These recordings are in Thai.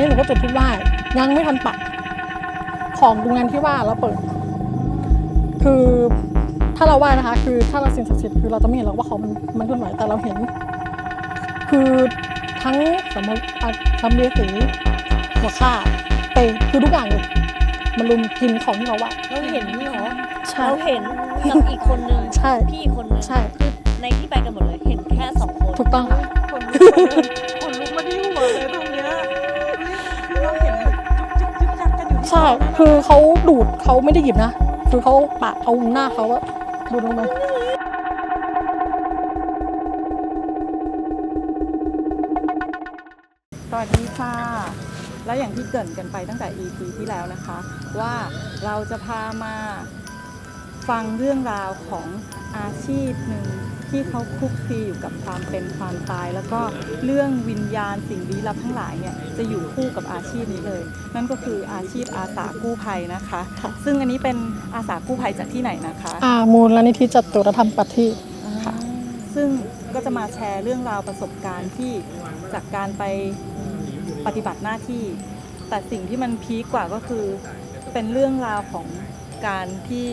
นี้หนูก็จุดทูบไหว้ยังไม่ทันปักของตรงนั้นที่ว่าเราเปิด คือถ้าเราไหว้นะคะ คือถ้าเราสิ่งศักดิ์สิทธิ์คือเราจะไม่เห็นหรอกว่าของมันมันเคลื่อนไหวแต่เราเห็น คือทั้งสมมติอะทำเรียสีหัวข้าเตะคือทุกอย่างเลยมันรุมกินของที่เราไหว้เราเห็นนี่เหรอใช่เราเห็นกับอีกคนนึงใช่พี่อีกคนนึงใช่คือในที่ไปกันหมดเลยเห็นแค่สองคนถูกต้องค่ะคนลุกมาเลยคนลุกมาที่หัวเลยตรงเนี้ ใช่ คือเขาดูดเขาไม่ได้หยิบนะ คือเขาปะเอาหน้าเขาอะดูดลงไปสวัสดีค่ะ แล้วอย่างที่เกรินกันไปตั้งแต่ EP ที่แล้วนะคะ ว่าเราจะพามาฟังเรื่องราวของอาชีพหนึ่ง ที่เขาคลุกคลีอยู่กับความเป็นความตาย แล้วก็เรื่องวิญญาณสิ่งลี้ลับทั้งหลายเนี่ยจะอยู่คู่กับอาชีพนี้เลย นั่นก็คืออาชีพอาสากู้ภัยนะคะค่ะซึ่งอันนี้เป็นอาสากู้ภัยจากที่ไหนนะคะอ่ามูลนิธิจัตุรธรรมปฏิค่ะซึ่งก็จะมาแชร์เรื่องราวประสบการณ์ที่จากการไปปฏิบัติหน้าที่ แต่สิ่งที่มันพีคกว่าก็คือเป็นเรื่องราวของการที่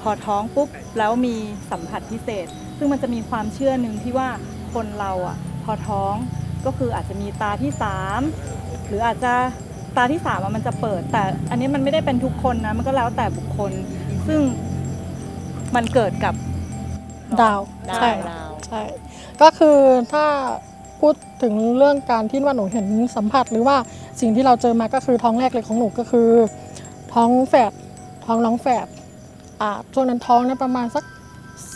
พอท้องปุ๊บแล้วมีสัมผัสพิเศษ ซึ่งมันจะมีความเชื่อหนึ่งที่ว่าคนเราอะพอท้องก็คืออาจจะมีตาที่สามหรืออาจจะตาที่สามอะมันจะเปิด แต่อันนี้มันไม่ได้เป็นทุกคนนะมันก็แล้วแต่บุคคล ซึ่งมันเกิดกับดาวดาวใช่ดาวใช่ก็คือถ้าพูดถึงเรื่องการที่ว่าหนูเห็นสัมผัส หรือว่าสิ่งที่เราเจอมาก็คือท้องแรกเลยของหนูก็คือ ท้องแฝดท้องน้องแฝดอ่าช่วงนั้นท้องเนี่ยประมาณสัก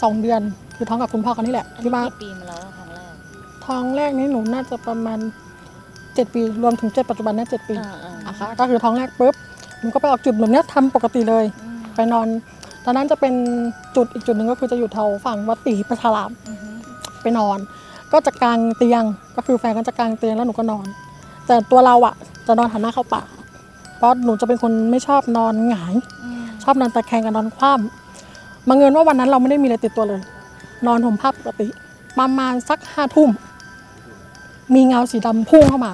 สองเดือน คือท้องกับคุณพ่อเขานี่แหละอันที่นี้ว่ากี่ปีมาแล้วอะครั้งแรกท้องแรกนี่หนูน่าจะประมาณเจ็ดปีรวมถึงเจ็ดปัจจุบันเนี่ยเจ็ดปีอ่าอ่านะคะก็คือท้องแรกปุ๊บหนูก็ไปออกจุดแบบเนี้ยทำปกติเลยไปนอน ตอนนั้นจะเป็นจุดอีกจุดหนึ่งก็คือจะอยู่แถวฝั่งวัดศรีประชาราม อือฮึไปนอน ก็จะกางเตียงก็คือแฟนก็จะกางเตียงแล้วหนูก็นอน แต่ตัวเราอะจะนอนหันหน้าเข้าป่า เพราะหนูจะเป็นคนไม่ชอบนอนหงาย อืมชอบนอนตะแคงกับนอนคว่ำบังเอิญว่าวันนั้นเราไม่ได้มีอะไรติดตัวเลย นอนห่มผ้าปกติ ประมาณสักห้าทุ่ม มีเงาสีดำพุ่งเข้ามา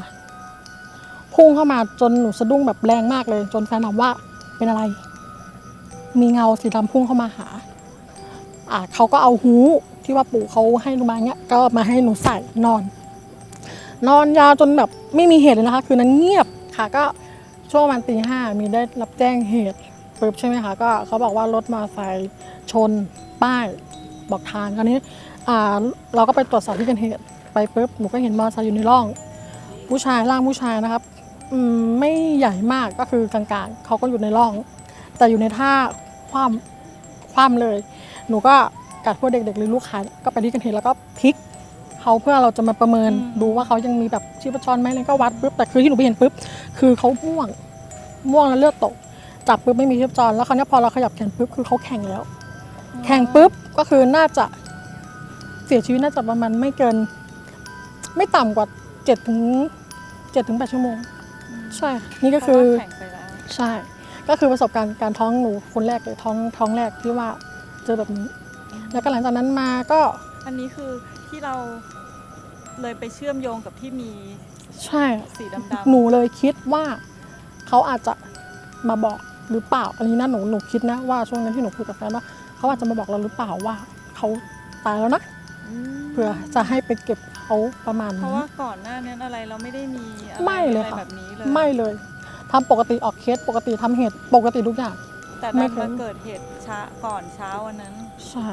พุ่งเข้ามาจนหนูสะดุ้งแบบแรงมากเลย จนแฟนถามว่าเป็นอะไร มีเงาสีดำพุ่งเข้ามาหา อ่าเขาก็เอาหูที่ว่าปู่เขาให้หนูมาเนี้ย ก็มาให้หนูใส่นอน นอนยาวจนแบบไม่มีเหตุเลยนะคะ คือนั้นเงียบค่ะก็ช่วงประมาณตีห้ามีได้รับแจ้งเหตุปุ๊บใช่ไหมคะก็เขาบอกว่ารถมอเตอร์ไซค์ชนป้าย บอกทางคราวนี้อ่าเราก็ไปตรวจสอบที่เกิดเหตุไปปุ๊บหนูก็เห็นมอเตอร์ไซค์อยู่ในร่อง ผู้ชายร่างผู้ชายนะครับอืมไม่ใหญ่มากก็คือกลางๆเขาก็อยู่ในร่อง แต่อยู่ในท่าคว่ำคว่ำเลย หนูก็กัดพวกเด็กๆหรือลูกค้าก็ไปที่เกิดเหตุแล้วก็พลิกเขาเพื่อเราจะมาประเมินดูว่าเขายังมีแบบชีพจรไหมอะไรก็วัดปุ๊บแต่คือที่หนูไปเห็นปุ๊บคือเขาม่วงม่วงแล้วเลือดตกจับปุ๊บไม่มีชีพจรแล้วคราวนี้พอเราขยับแขนปุ๊บคือเขาแข็งแล้ว แข่งปุ๊บก็คือน่าจะเสียชีวิตน่าจะประมาณไม่เกิน ไม่ต่ำกว่าเจ็ดถึงเจ็ดถึงแปดชั่วโมง ใช่ นี่ก็คือเพราะว่าแข่งไปแล้วใช่ ก็คือประสบการณ์การท้องหนูคนแรกเลยท้องท้องแรกที่ว่าเจอแบบนี้ แล้วก็หลังจากนั้นมาก็อันนี้คือที่เราเลยไปเชื่อมโยงกับที่มีใช่สีดำๆหนูเลยคิดว่าเขาอาจจะมาบอก หรือเปล่าอันนี้นะหนูหนูคิดนะว่าช่วงนั้นที่หนูคุยกับแฟนว่าเขาอาจจะมาบอกเราหรือเปล่าว่าเขาตายแล้วนะอืมเพื่อจะให้ไปเก็บเขาประมาณเพนี้ราะว่าก่อนหน้านี้อะไรเราไม่ได้มีอะไรไม่เลยอะไรค่ะแบบนี้เลยไม่เลยทำปกติออกเคสปกติทำเหตุปกติทุกอย่าง แต่ไม่ดันเคย มาเกิดเหตุช้าก่อนเช้าวันนั้น ใช่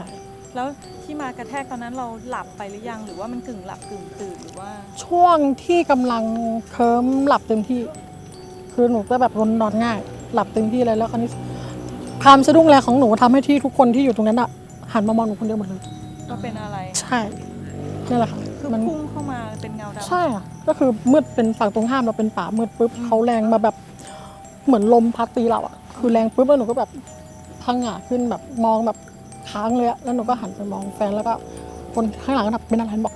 แล้วที่มากระแทกตอนนั้นเราหลับไปหรือยังหรือว่ามันกึ่งหลับกึ่งตื่นหรือว่า ช่วงที่กำลังเคิมหลับเต็มที่ คือหนูก็แบบนอนง่าย หลับเต็มที่เลยแล้วคราวนี้ความสะดุ้งแรงของหนูทำให้ที่ทุกคนที่อยู่ตรงนั้นอะหันมามองหนูคนเดียวหมดเลย ก็เป็นอะไรใช่นี่แหละค่ะคือมัน พุ่งเข้ามาเป็นเงาดำ ใช่อะก็คือมืดเป็นฝั่งตรงข้ามเราเป็นป่ามืดปุ๊บอืม เขาแรงมาแบบเหมือนลมพัดตีเราอะคือแรงปุ๊บแล้วหนูก็แบบพังหงาขึ้นแบบมองแบบค้างเลยอะแล้วหนูก็หันไปมองแฟนแล้วก็คนข้างหลังก็แบบเป็นอะไรบอก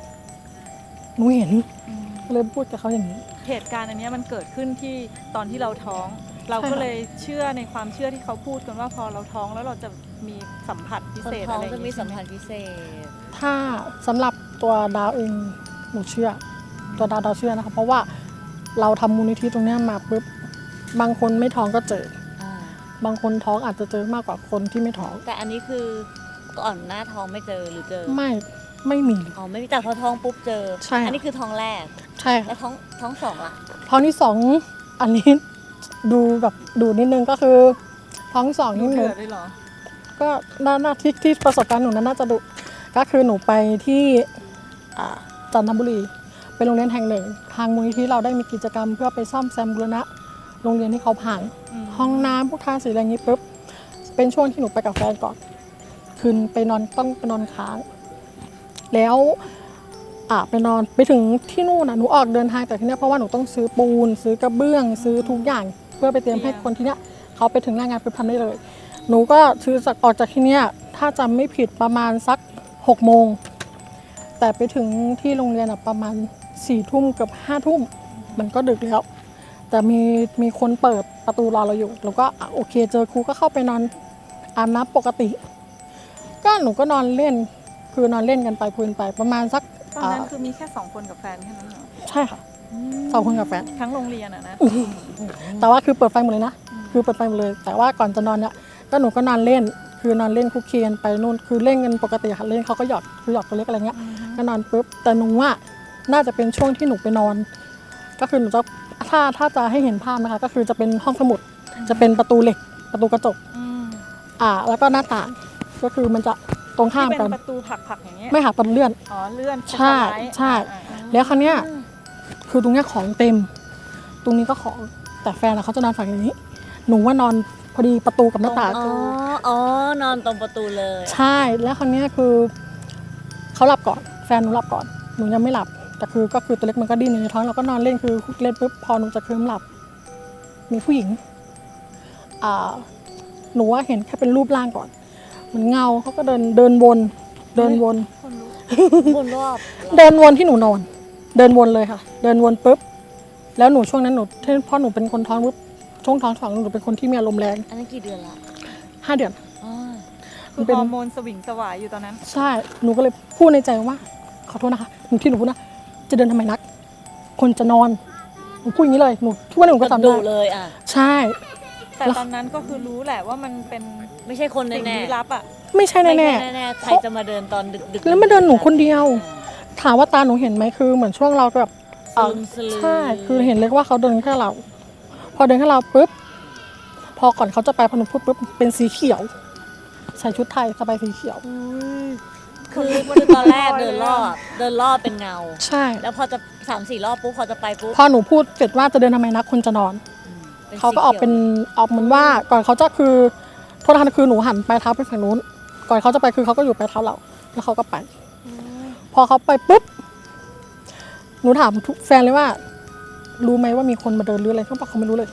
หนูเห็นอืมก็เลยพูดกับเขาอย่างนี้ เหตุการณ์อันเนี้ยมันเกิดขึ้นที่ตอนที่เราท้อง เราใช่ก็ค่ะเลยเชื่อในความเชื่อที่เขาพูดกันว่าพอเราท้องแล้วเราจะมีสัมผัสพิคนเศษท้ออะงไรอย่าจะงมีงี้สัใช่มไหมผัสพิเศษ ถ้าสำหรับตัวดาวเองหนูเชื่อ ตัวดาวดาวเชื่อนะคะเพราะว่าเราทำมูลนิธิตรงเนี้ยมาปุ๊บบางคนไม่ท้องก็เจอ อ่า บางคนท้องอาจจะเจอมากกว่าคนที่ไม่ท้องแต่อันนี้คือก่อนหน้าท้องไม่เจอหรือเจอ ไม่ไม่มีเลย อ๋อ ไม่มีแต่พอท้องปุ๊บเจอ ใช่ค่ะอันี้คือท้องแรก ใช่แล้ค่ะวท้องท้องสองล่ะ ท้องที่สองอันนี้ ดูแบบดูนิดนึงก็คือท้องที่สองดูนี่หนูเดือดด้วยเหรอก็น่าน่าที่ที่ประสบการณ์หนูนั้นน่าจะดุก็คือหนูไปที่อ่าจันทบุรีเป็นโรงเรียนแห่งหนึ่ง ทางมูลนิธิเราได้มีกิจกรรม เพื่อไปซ่อมแซมบูรณะโรงเรียนที่เขาพังอืมห้องน้ำพวกทาสีอะไรอย่างนี้ปุ๊บเป็นช่วงที่หนูไปกับแฟนก่อน คืนไปนอนต้องไปนอนค้าง แล้ว อ่าไปนอน ไปถึงที่นู่นนะหนูออกเดินทางแต่ที่เนี้ยเพราะว่าหนูต้องซื้อปูน ซื้อกระเบื้อง ซื้อทุกอย่างเพื่อไปเตรียมให้คนที่เนี้ยเขาไปถึงหน้างานปุ๊บทำได้เลย หนูก็ซื้อจากออกจากที่เนี้ยถ้าจำไม่ผิดประมาณสักหกโมงแต่ไปถึงที่โรงเรียนอะประมาณสี่ทุ่มเกือบห้าทุ่มมันก็ดึกแล้ว แต่มีมีคนเปิดประตูรอเราอยู่แล้วก็อะโอเคเจอครูก็เข้าไปนอนอาบน้ำปกติ ก็หนูก็นอนเล่นคือนอนเล่นกันไปคุยกันไปประมาณสัก ตอนนั้นอ่าคือมีแค่สองคนกับแฟนแค่นั้นเหรอใช่ค่ะสองคนกับแฟนทั้งโรงเรียนอะนะแต่ว่าคือเปิดไฟหมดเลยนะคือเปิดไฟหมดเลย แต่ว่าก่อนจะนอนเนี่ยก็หนูก็นอนเล่น คือนอนเล่นคุกคีกันไปนู่นคือเล่นกันปกติค่ะเล่นเขาก็หยอดคือหยอดตัวเล็กอะไรเงี้ยก็นอนปุ๊บแต่หนูว่าน่าจะเป็นช่วงที่หนูไปนอน ก็คือหนูจะถ้าถ้าจะให้เห็นภาพนะคะ ก็คือจะเป็นห้องสมุดจะเป็นประตูเหล็กประตูกระจกอืมอ่า แล้วก็หน้าต่างก็คือมันจะต รงข้ามที่กัเป็น นประตูผลักๆอย่างเงี้ยไม่หาประตูเลื่อน อ๋อเลื่อนใช่สไลด์ใช่ อ่าแล้วครั้งเนี้ยคือตรงเนี้ยของเต็ม ตรงนี้ก็ของแต่แฟนอะเขาจะนอนฝั่งนี้ หนูว่านอนพอดีประตูกับหน้าต่างอ๋ออ๋อนอนตรงประตูเลยใช่แล้วครั้งเนี้ยคือเขาหลับก่อน แฟนหนูหลับก่อนหนูยังไม่หลับ แต่คือก็คือตัวเล็กมันก็ดิ้นอยู่ในท้องเราก็นอนเล่นคือเล่นปุ๊บพอหนูจะเคลิ้มหลับ มีผู้หญิงอ่าหนูว่าเห็นแค่เป็นรูปร่างก่อน เหมือนเงาเขาก็เดินเดินวน เดินวน คนลุกวนรอบเดินวนที่หนูนอน เดินวนเลยค่ะ เดินวนปุ๊บ แล้วหนูช่วงนั้นหนูที่พ่อหนูเป็นคนท้องปุ๊บช่วงท้องสองหนูเป็นคนที่มีอารมณ์แรงอันนั้นกี่เดือนละห้าเดือน อ๋อคือเป็นฮอร์โมนสวิงสวายอยู่ตอนนั้น ใช่ หนูก็เลยพูดในใจว่า ขอโทษนะคะ หนูที่หนูพูดนะ จะเดินทำไมนัก คนจะนอน หนูพูดอย่างนี้เลย หนูทุกวันนี้หนูก็จำดุได้เลยอะ ใช่ แต่แล้วตอนนั้นก็คือรู้แหละว่ามันเป็นไม่ใช่คนสิ่งแน่ลี้ลับอะ ไม่ใช่ๆไม่แน่ ใช่แน่ๆใครจะมาเดินตอนดึกดึกๆแล้วมาเดินหนูคนเดียว ถามว่าตาหนูเห็นไหมคือเหมือนช่วงเราแบบสลึมสลือใช่ คือเห็นเลยว่าเขาเดินแค่เรา พอเดินแค่เราปุ๊บ พอก่อนเขาจะไปพอหนูพูดปุ๊บ เป็นสีเขียว ใส่ชุดไทยสบายสีเขียวอุ๊ยคือคือตอนแรกเดินรอบเดินรอบเป็นเงา ใช่ แล้วพอจะสามสี่รอบปุ๊บพอจะไปปุ๊บ พอหนูพูดเสร็จว่าจะเดินทำไมนักคนจะนอนป็น เขาก็ออกเป็นออกเหมือนว่าก่อนเขาจะคือโทษทันคือหนูหันปลายเท้าไปฝั่งนู้น ก่อนเขาจะไปคือเขาก็อยู่ปลายเท้าเรา แล้วเขาก็ไป พอเขาไปปุ๊บหนูถามทุกแฟนเลยว่า รู้ไหมว่ามีคนมาเดินหรืออะไรเขาบอกเขาไม่รู้เลย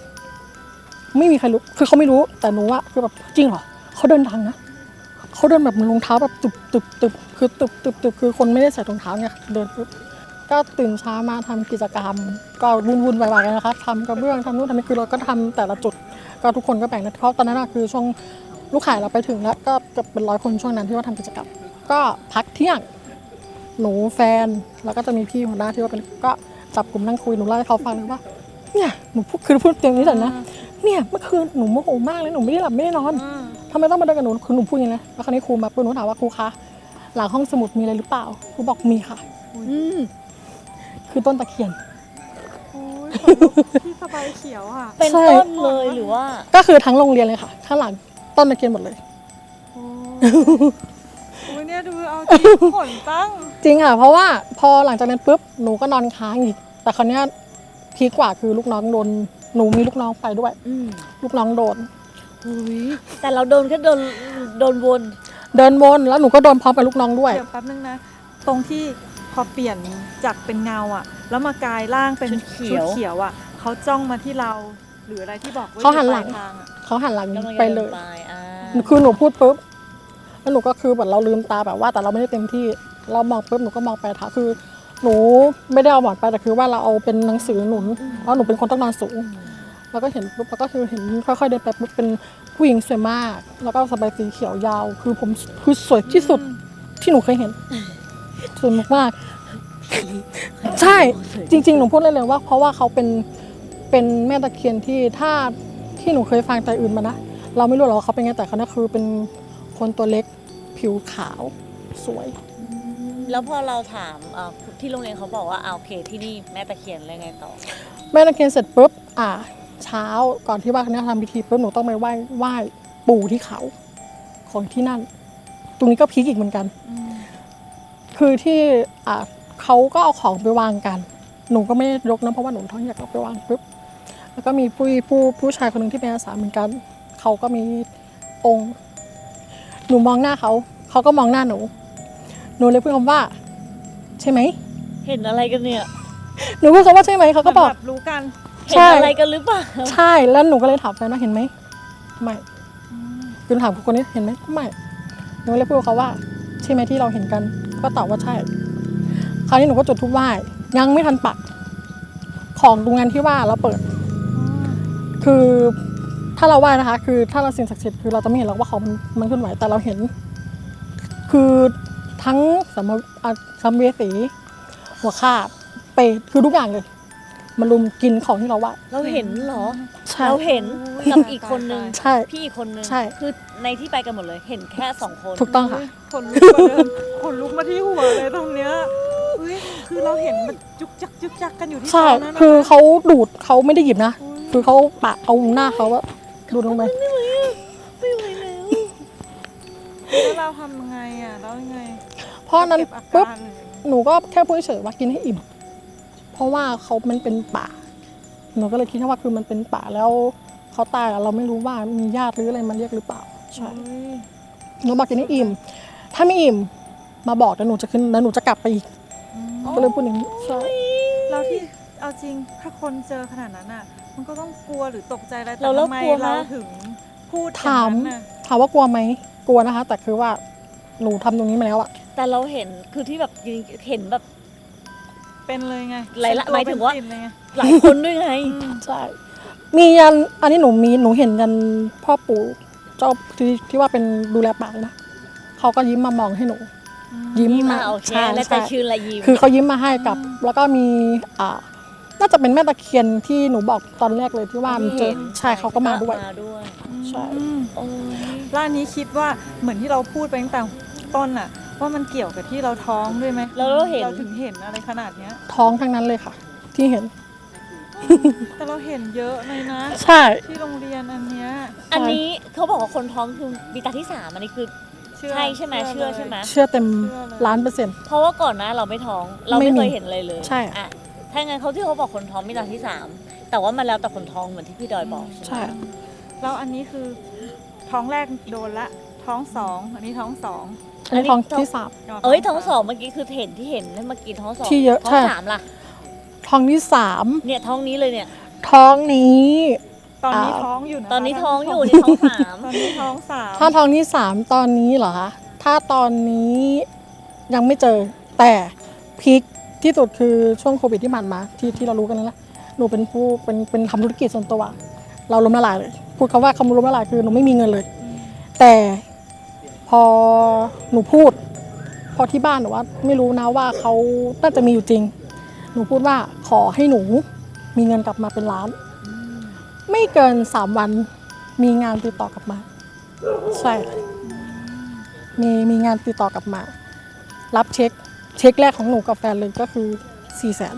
ไม่มีใครรู้คือเขาไม่รู้แต่หนูว่าคือแบบจริงเหรอเขาเดินดังนะเขาเดินแบบรองเท้าแบบตุบตุบตุบคือตุบตุบตุบคือคนไม่ได้ใส่รองเท้าไงเดินปุ๊บ ก็ตื่นเช้ามาทำกิจกรรม ก็วุ่นวุ่นๆวายๆกันนะคะทำกระเบื้องทำนู่นทำนี่คือเราก็ทำแต่ละจุด ก็ทุกคนก็แบ่งหนะเพราะตอนนั้นอะคือช่วงลูกขายเราไปถึงแล้วก็เกือบเป็นร้อยคนช่วงนั้นที่ว่าทำกิจกรรม ก็พักเที่ยงหนูแฟนแล้วก็จะมีพี่หัวหน้าที่ว่าเป็นก็จับกลุ่มนั่งคุยหนูเล่าให้เขาฟังเลยว่าเนี่ยหนูพูดคือพูดเต็มนี้แต่นะเนี่ยเมื่อคืนหนูโมโหมากเลยหนูไม่ได้หลับไม่ได้นอนอืมทำไมต้องมาเดินกับหนูคือหนูพูดอย่างนี้นะแล้วคราวนี้ครูมาปุ๊บหนูถามว่าครูคะหลังห้องสมุดมีอะไรหรือเปล่าครูบอกมีค่ะอืม คือต้นตะเคียน โอ้ยขนลุกที่สบายเขียวอะเป็นใช่ต้นเลยหรือว่า ก็คือทั้งโรงเรียนเลยค่ะ ข้างหลังต้นตะเคียนหมดเลย โอ้โอ้ยเนี่ยดูเอาจริงขนตั้ง จริงค่ะ เพราะว่าพอหลังจากนั้นปุ๊บหนูก็นอนค้างอีก แต่คราวเนี้ยพีคกว่าคือลูกน้องโดนหนูมีลูกน้องไปด้วย อืมลูกน้องโดนหุยแต่เราโดนแค่โดนโดนวน เดินวนแล้วหนูก็โดนพร้อมกับลูกน้องด้วย เดี๋ยวแป๊บนึงนะ ตรงที่พ อเปลี่ยนจากเป็นเงาอะ แล้วมากลายร่างเป็นชุดเขียวอะเขาจ้องมาที่เรา หรืออะไรที่บอกว่าเขาหันหลัง อยู่ปยทางอะเขาหันหลังกำลังจะไปเดินเลยไปอ่าคือหนูพูดปุ๊บแล้วหนูก็คือแบบเราลืมตาแบบว่า แต่เราไม่ได้เต็มที่ เรามองปุ๊บหนูก็มองไปเท้าคือ หนูไม่ได้เอาหมอนไปแต่คือว่าเราเอาเป็นหนังสือหนุนเพราะหนูเป็นคนต้องนอนสูง แล้วก็เห็นปุ๊บแล้วก็คือเห็นค่อยๆเดินไปปุ๊บเป็นผู้หญิงสวยมาก แล้วก็สบายสีเขียวยาว คือผมคือสวยที่สุดที่หนูเคยเห็น สวยมากๆใช่จริง ๆ หนูพูดเลยเลยว่า เพราะว่าเขาเป็นเป็นแม่ตะเคียนที่ถ้าที่หนูเคยฟังแต่อื่นมานะเราไม่รู้หรอกว่าเขาเป็นไงแต่เขาเนี่ยคือเป็นคนตัวเล็กผิวขาวสวย แล้วพอเราถามเอ่อที่โรงเรียนเขาบอกว่าอ่าโอเคที่นี่แม่ตะเคียนแล้วไงต่อ แม่ตะเคียนเสร็จปุ๊บอ่า เช้าก่อนที่ว่าคณะทำพิธีปุ๊บหนูต้องไปไหว้ไหว้ปู่ที่เขา ของที่นั่น ตรงนี้ก็พีคอีกเหมือนกัน คือที่อ่าเขาก็เอาของไปวางกัน หนูก็ไม่ได้ยกนะเพราะว่าหนูท้องอยากเอาไปวางปุ๊บแล้วก็มีผู้ผู้ผู้ชายคนหนึ่งที่เป็นอาสาเหมือนกันเขาก็มีองค์ หนูมองหน้าเขาเขาก็มองหน้าหนู หนูเลยพูดคำว่า ใช่ไหมเห็นอะไรกันเนี่ยหนูพูดคำว่าใช่ไหมเขาก็บอกแบบรู้กันเห็นใช่อะไรกันหรือเปล่าใช่แล้วหนูก็เลยถามแฟนว่าเห็นไหมไม่คือถามคนนี้เห็นไหมไม่หนูก็เลยพูดกับเขาว่า ใช่ไหมที่เราเห็นกัน ก็ตอบว่าใช่ คราวนี้หนูก็จุดทูปไหว้ยังไม่ทันปัก ของตรงนั้นที่ว่าเราเปิด คือถ้าเราไหว้นะคะ คือถ้าเราสิ่งศักดิ์สิทธิ์คือเราจะไม่เห็นหรอกว่าของมันมันเคลื่อนไหวแต่เราเห็น คือทั้งสัมภอะสัมเวสี หัวขาดเปรตคือทุกอย่างเลยมันรุมกินของที่เราไหว้เราเห็นเหรอ ใช่เราเห็นกับอีกคนนึง ใช่ พี่อีกคนนึง ใช่ คือในที่ไปกันหมดเลย เห็นแค่สองคน ถูกต้องค่ะขนลุกกว่าเดิมขนลุก มาที่หัวเลยตรงเนี้ยอุ้ยคือเราเห็นมันจุกจักจุกจักกันอยู่ที่ใช่ ตรงนั้นนะคือเขาดูดเขาไม่ได้หยิบนะ คือเขาปะเอาหน้าเขาอะดูดลงไป ไม่ไหวแล้วแล้วเราทำยังไงอะแล้วยังไงเพราะนั้นเก็บอาปุ๊บ การหรือยังไงหนูก็แค่พูดเฉยๆว่ากินให้อิ่ม เพราะว่าเขามันเป็นป่า หนูก็เลยคิดแค่ว่าคือมันเป็นป่าแล้วเขาตายอะเราไม่รู้ว่ามีญาติหรืออะไรมาเรียกหรือเปล่า ใช่อุ๊ยหนูบอกกินให้อิ่ม ถ้าไม่อิ่ม มาบอกแล้วหนูจะขึ้นแล้วหนูจะกลับไปอีกก็เลยพูดอย่างนี้ใช่เราที่เอาจริงถ้าคนเจอขนาดนั้นอะ มันก็ต้องกลัวหรือตกใจอะไรแต่เราเลิกทำไมกลัวนะเราถึงพูดอย่าถางมนั้นน่ะถามว่ากลัวไหมกลัวนะคะ แต่คือว่าหนูทำตรงนี้มาแล้วอะแต่เราเห็นคือที่แบบเห็นแบบเป็นเลยไงหลายละเป็นตัวหมายถึงว่าเป็นติ่นเลยไงหลายคนด้วยไงใช่มียันอันนี้หนูมีหนูเห็นยันพ่อปู่เจ้าที่ที่ว่าเป็นดูแลป่าเลยนะเขาก็ยิ้มมามองให้หนู ยิ้มยิ้มมามาโอเคใช่และใช่จะชื่นละยิ้มคือเขายิ้มมาให้กับ แล้วก็มีอ่าน่าจะเป็นแม่ตะเคียนที่หนูบอกตอนแรกเลยที่ว่ามันเจอใช่เขาก็มาด้วยมาด้วยใช่อืมโอ้ยแล้วอันนี้คิดว่าเหมือนที่เราพูดไปตั้งแต่ต้นอะว่ามันเกี่ยวกับที่เราท้องด้วยไหมแล้วเราเห็นเราถึงเห็นอะไรขนาดเนี้ย ท้องทั้งนั้นเลยค่ะ ที่เห็น แต่เราเห็นเยอะเลยนะ ใช่ ที่โรงเรียนอันเนี้ยอันนี้เขาบอกว่าคนท้องคือมีตาที่สามอันนี้คือ เชื่อใช่ใช่ไหมเชื่อลยใช่ไหม เชื่อเต็มเชื่อเลยล้านเปอร์เซ็นต์ เพราะว่าก่อนหนะเราไม่ท้องเราไม่ไม่มีเคยเห็นอะไรเลยใช่ อะถ้างั้นเขาที่เขาบอกคนท้องมีตาที่สามแต่ว่ามันแล้วแต่คนท้องเหมือนที่พี่ดอยบอกใช่ไหมใช่แล้วอันนี้คือท้องแรกโดนละ ท้องสองอันนี้ท้องสองอันนี้ท้องที่สาม เอ้ยท้องสองเมื่อกี้คือเห็นที่เห็นเมื่อกี้ท้องสองที่เยอะท้อใช่งสามล่ะท้องที่สามเนี่ยท้องนี้เลยเนี่ยท้องนี้ ตอนนี้อ่าท้องอยู่นะตอนนี้ท้องอยู่ท่านี่ท้องสามตอนนี้ท้องสามถ้าท้องที่สามตอนนี้เหรอคะถ้าตอนนี้ยังไม่เจอแต่พีคที่สุดคือช่วงโควิดที่ผ่านมาที่ที่เรารู้กันนั่นแหละหนูเป็นผู้เป็นเป็นทำธุรกิจส่วนตัวเราล้มละลายเลยพูดคำว่าคำล้มละลายคือหนูไม่มีเงินเลย แต่พอหนูพูด พอที่บ้านหนูว่า ไม่รู้นะว่าเขาน่าจะมีอยู่จริง หนูพูดว่าขอให้หนูมีเงินกลับมาเป็นล้าน ไม่เกินสามวันมีงานติดต่อกลับมา ใช่ค่ะมีมีงานติดต่อกลับมา รับเช็คเช็คแรกของหนูกับแฟนเลยก็คือสี่แสน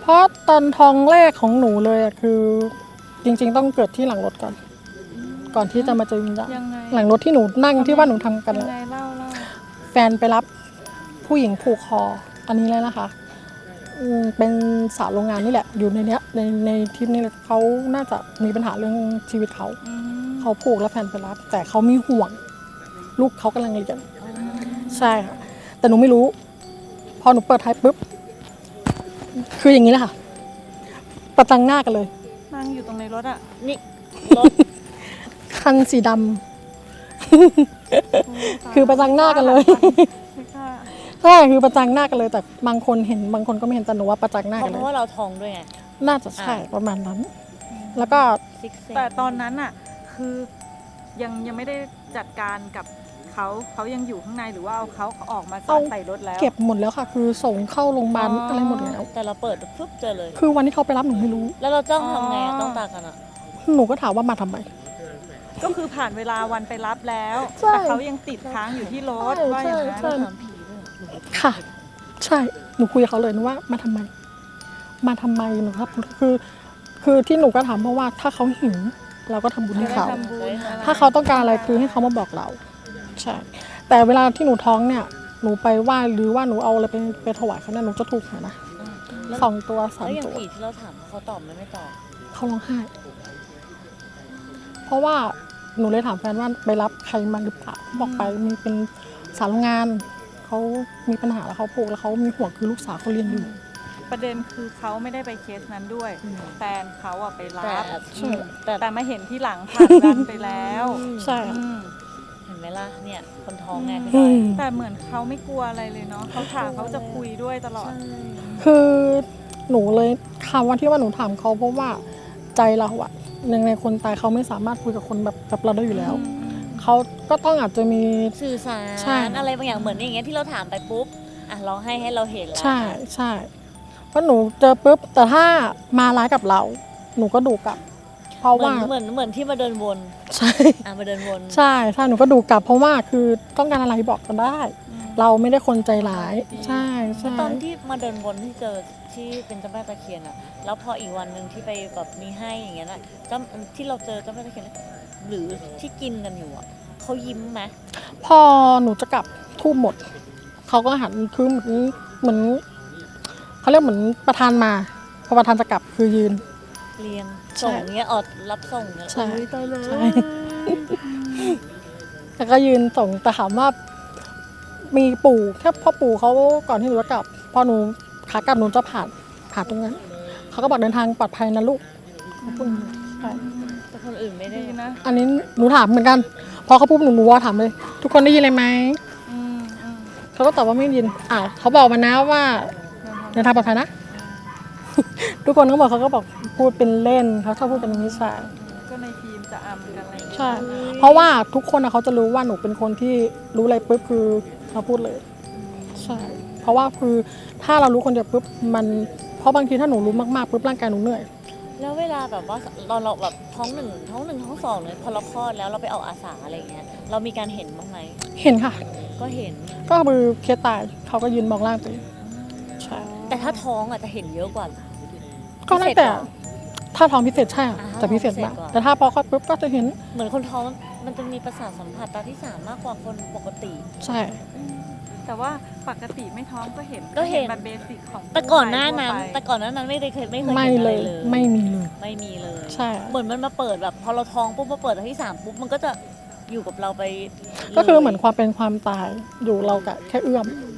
เพราะตอนทองแรกของหนูเลยอะคือ จริง ๆ ต้องเกิดที่หลังรถก่อน ก่อนที่จะมาเจอวิญญาณยังไงหลังรถที่หนูนั่งที่ว่าหนูทำกันยังอะไงเล่าเล่า แฟนไปรับผู้หญิงผูกคอ อันนี้เลยนะคะอืม เป็นสาวโรงงานนี่แหละ อยู่ในเนี้ยในในทริปนี้เลยเขาน่าจะมีปัญหาเรื่องชีวิตเขาอืมเขาผูกแล้วแฟนไปรับ แต่เขามีห่วง ลูกเขากำลังเรียนใช่ค่ะแต่หนูไม่รู้ พอหนูเปิดท้ายปุ๊บ คืออย่างนี้เลยค่ะ ประจังหน้ากันเลย นั่งอยู่ตรงในรถอะนี่รถคันสีดำคือประจังหน้ากันเลยไม่กล้า ใช่คือประจังหน้ากันเลยแต่บางคนเห็นบางคนก็ไม่เห็นแต่หนูว่าประจังหน้าเพกันราะเลยว่าเราท้องด้วยไง น่าจะใช่ประมาณนั้น แล้วก็ซิกเซนแต่ตอนนั้นอะคือยังยังไม่ได้จัดการกับใคเขาเขายังอยู่ข้างในหรือว่าเอาเขาออกมาเอา ใส่รถแล้ว เก็บหมดแล้วค่ะ คือส่งเข้าโรงพยาบาลอ๋ออ อะไรหมดแล้ว แต่เราเปิดปุ๊บเจอเลย คือวันที่เขาไปรับหนูไม่รู้ แล้วเราต้องทำไงอ๋อะอต้องตากันอะหนูก็ถามว่ามาทำไม ก็คือผ่านเวลาวันไปรับแล้ว ใช่แต่เขายังติดค้างอยู่ที่รถใช่ว่าอย่างนั้น ใช่ ถามผีด้วยเหรอ ค่ะ ใช่ หนูคุยกับเขาเลยนะว่ามาทำไม มาทำไมหนูครับ คือ คือที่หนูก็ถามเพราะว่าถ้าเขาหิวเราก็ทำบุญจะให้ได้เขาทำบุญอะไรถ้าเขาต้องการอะไรคือให้เขามาบอกเรา ใช่ แต่เวลาที่หนูท้องเนี่ย หนูไปไหว้หรือว่าหนูเอาอะไรไปไปถวายเขาเนี่ยหนูจะถูกหวยนะแล้วสองตัวสามแล้วอย่างตัวผีที่เราถามเขาตอบไหมไม่ตอบเขาร้องไห้ เพราะว่าหนูเลยถามแฟนว่าไปรับใครมาหรือเปล่าบอกไปมีเป็นสาวโรงงาน เขามีปัญหาแล้วเขาผูกแล้วเขามีห่วงคือลูกสาวเขาเรียนอยู่ ประเด็นคือเขาไม่ได้ไปเคสนั้นด้วย แฟนเขาอะไปรัแต่บใช่แต่ แต่มาเห็นที่หลังผ่านวันไปแล้วใช่อืมเห็นไหมล่ะเนี่ยคนท้องไงอืมแต่เหมือนเขาไม่กลัวอะไรเลยเนาะเขาถามเขาจะคุยด้วยตลอด คือหนูเลยคำว่าที่ว่าหนูถามเขาเพราะว่าใจเราอะหนึ่งในคนตายเขาไม่สามารถคุยกับคนแบบแบบเราได้อยู่แล้ว เขาก็ต้องอาจจะมี สื่อสาใช่รอะไรบางอย่างเหมือนอย่างเงี้ยที่เราถามไปปุ๊บอะร้องให้ให้เราเห็นแล้วใช่ใช่เพราะหนูเจอปุ๊บแต่ถ้ามาร้ายกับเรา หนูก็ดูกลับ เพราะเหมือว่านเหมือนเหมือนที่มาเดินวนใช่ อะมาเดินวนใช่ใช่หนูก็ดูกลับ เพราะว่าคือต้องการอะไรบอกกันได้เราไม่ได้คนใจร้าย ใช่ใช่ตอนที่มาเดินวนที่เจอที่เป็นเจ้าแม่ตะเคียนอะแล้วพออีกวันหนึ่งที่ไปแบบมีให้อย่างเงี้ยน่ะเจ้าที่เราเจอเจ้าแม่ตะเคียนน่ะ หรือที่กินกันอยู่อะเขายิ้มไหมพอหนูจะกลับทูบหมด เขาก็หันคือเหมือนเหมือนเขาเรียกเหมือนประธานมา พอประธานจะกลับคือยืน เรียงใช่ส่งเงี้ยออดรับส่งเงี้ยใช่อุ๊ยตายเลยใช่ แล้วก็ยืนส่งแต่ถามว่ามีปู่แค่พ่อปู่เขาก่อนที่หนูจะกลับ พอหนูขากลับหนูจะผ่านผ่านตรงนั้น เขาก็บอกเดินทางปลอดภัยนะลูกขอบคุณใช่แต่ คนอื่นไม่ได้ดีนะอันนี้หนูถามเหมือนกัน พอเขาพูดหนูหนูว่าถามเลย ทุกคนได้ยินเลยไหมอืมอืมเขาก็ตอบว่าไม่ได้ยินอ่าเขาบอกมานะว่าเดินทางปลอดภัยนะ ทุกคนก็บอกเขาก็บอกพูดเป็นเล่นเขาชอบพูดเป็นนิสัย ก็ในทีมจะอำกันอะไรอย่างเงี้ยใช่ เพราะว่าทุกคนอะเขาจะรู้ว่าหนูเป็นคนที่รู้อะไรปุ๊บคือเราพูดเลย ใช่ เพราะว่าคือถ้าเรารู้คนเดียวปุ๊บมัน เพราะบางทีถ้าหนูรู้มากๆปุ๊บร่างกายหนูเหนื่อย แล้วเวลาแบบว่าเราเราแบบท้องหนึ่งท้องหนึ่งท้องสองเลยพอเราคลอดแล้วเราไปเอาอาสาอะไรเงี้ยเรามีการเห็นบ้างไหมเห็นค่ะ ก็เห็น ก็คือเคสตายเขาก็ยืนมองล่างตัวเองใช่แต่ถ้าท้องอะจะเห็นเยอะกว่า ก็แล้วแต่ถ้าท้องพิเศษใช่ค่ะอ่าจะพิเศษท้องพิเศษมากกว่า แต่ถ้าพอคลอดปุ๊บก็จะเห็น เหมือนคนท้อง มันจะมีประสาทสัมผัสตาที่สามมากกว่าคนปกติ ใช่แต่ว่าปกติไม่ท้องก็เห็นก็เห็นแบบเบสิกของแต่ก่อนหน้านั้น ทั่วไปแต่ก่อนหน้านั้นไม่ได้เคยไม่เคยไม่เห็นอะเลไรย เลยไม่มีเลย ไม่มีเลย ใช่ เหมือนมันมาเปิดแบบ พอเราท้องปุ๊บมาเปิดตาที่สามปุ๊บมันก็จะอยู่กับเราไปก็คือเหมือนความเป็นความตายอยู่เรากับแค่เอื้อมอ